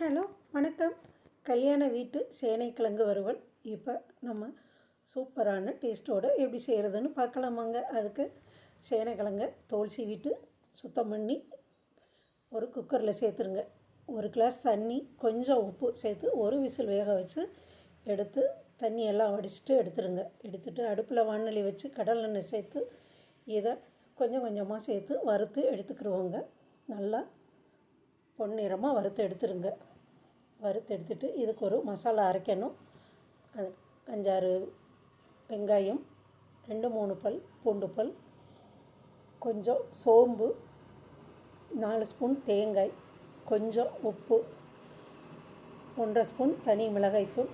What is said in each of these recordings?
Hello வணக்கம். கல்யாண வீட்டு சேனைக்கிழங்கு வறுவல். இப்போ நம்ம சூப்பரான டேஸ்ட்டோடு எப்படி செய்கிறதுன்னு பார்க்கலாமாங்க. அதுக்கு சேனைக்கிழங்க தோல் சீவிட்டு சுத்தம் பண்ணி ஒரு குக்கரில் சேர்த்துருங்க. ஒரு கிளாஸ் தண்ணி கொஞ்சம் உப்பு சேர்த்து ஒரு விசில் வேக வச்சு எடுத்து தண்ணி எல்லாம் வடிச்சிட்டு எடுத்துருங்க. எடுத்துட்டு அடுப்பில் வானொலி வச்சு கடல் எண்ணெய் சேர்த்து இதை கொஞ்சம் கொஞ்சமாக சேர்த்து வறுத்து எடுத்துக்கிடுவோங்க நல்லா பொன்னிறமாக வறுத்து எடுத்துருங்க. வறுத்து எடுத்துட்டு இதுக்கு ஒரு மசாலா அரைக்கணும். அது அஞ்சாறு வெங்காயம் ரெண்டு மூணு பல் பூண்டு பல் கொஞ்சம் சோம்பு நாலு ஸ்பூன் தேங்காய் கொஞ்சம் உப்பு ஒன்றரை ஸ்பூன் தனி மிளகாய்த்தூள்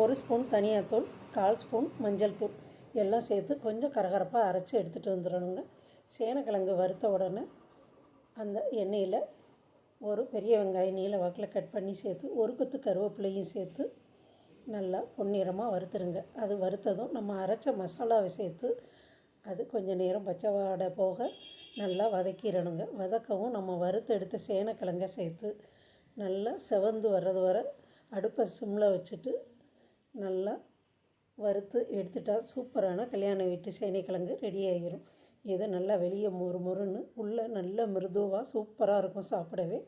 ஒரு ஸ்பூன் தனியாத்தூள் கால் ஸ்பூன் மஞ்சள் தூள். எல்லாம் சேர்த்து கொஞ்சம் கரகரப்பாக அரைச்சி எடுத்துகிட்டு வந்துடணுங்க. சேனக்கிழங்கு வறுத்த உடனே அந்த எண்ணெயில் ஒரு பெரிய வெங்காயம் நீல வாக்கில் கட் பண்ணி சேர்த்து ஒரு கொத்து கருவேப்பிலையும் சேர்த்து நல்லா பொன்னிறமாக வறுத்துருங்க. அது வறுத்ததும் நம்ம அரைச்ச மசாலாவை சேர்த்து அது கொஞ்சம் நேரம் பச்சை வாடை போக நல்லா வதக்கிடணுங்க. வதக்கவும் நம்ம வறுத்து எடுத்த சேனக்கிழங்க சேர்த்து நல்லா செவந்து வர்றது வர அடுப்பை சிம்மில் வச்சுட்டு நல்லா வறுத்து எடுத்துட்டால் சூப்பரான கல்யாண வீட்டு சேனைக்கிழங்கு ரெடி ஆகிரும் இதை நல்லா வெளியே மொறு மொறுன்னு உள்ளே நல்ல மிருதுவாக சூப்பராக இருக்கும் சாப்பிடவே.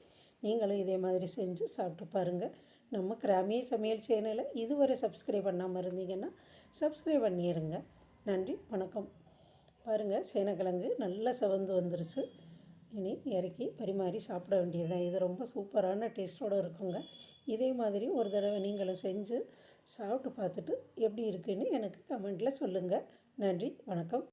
நீங்களும் இதே மாதிரி செஞ்சு சாப்பிட்டு பாருங்கள் நம்ம கிராமிய சமையல் சேனலை இதுவரை சப்ஸ்கிரைப் பண்ணாமல் இருந்தீங்கன்னா சப்ஸ்கிரைப் பண்ணிடுங்க நன்றி வணக்கம். பாருங்கள் சேனக்கிழங்கு நல்லா செவந்து வந்துருச்சு. இனி இறக்கி பரிமாறி சாப்பிட வேண்டியதுதான். இது ரொம்ப சூப்பரான டேஸ்ட்டோடு இருக்குங்க. இதே மாதிரி ஒரு தடவை நீங்களும் செஞ்சு சாப்பிட்டு பார்த்துட்டு எப்படி இருக்குன்னு எனக்கு கமெண்ட்டில் சொல்லுங்கள் நன்றி வணக்கம்.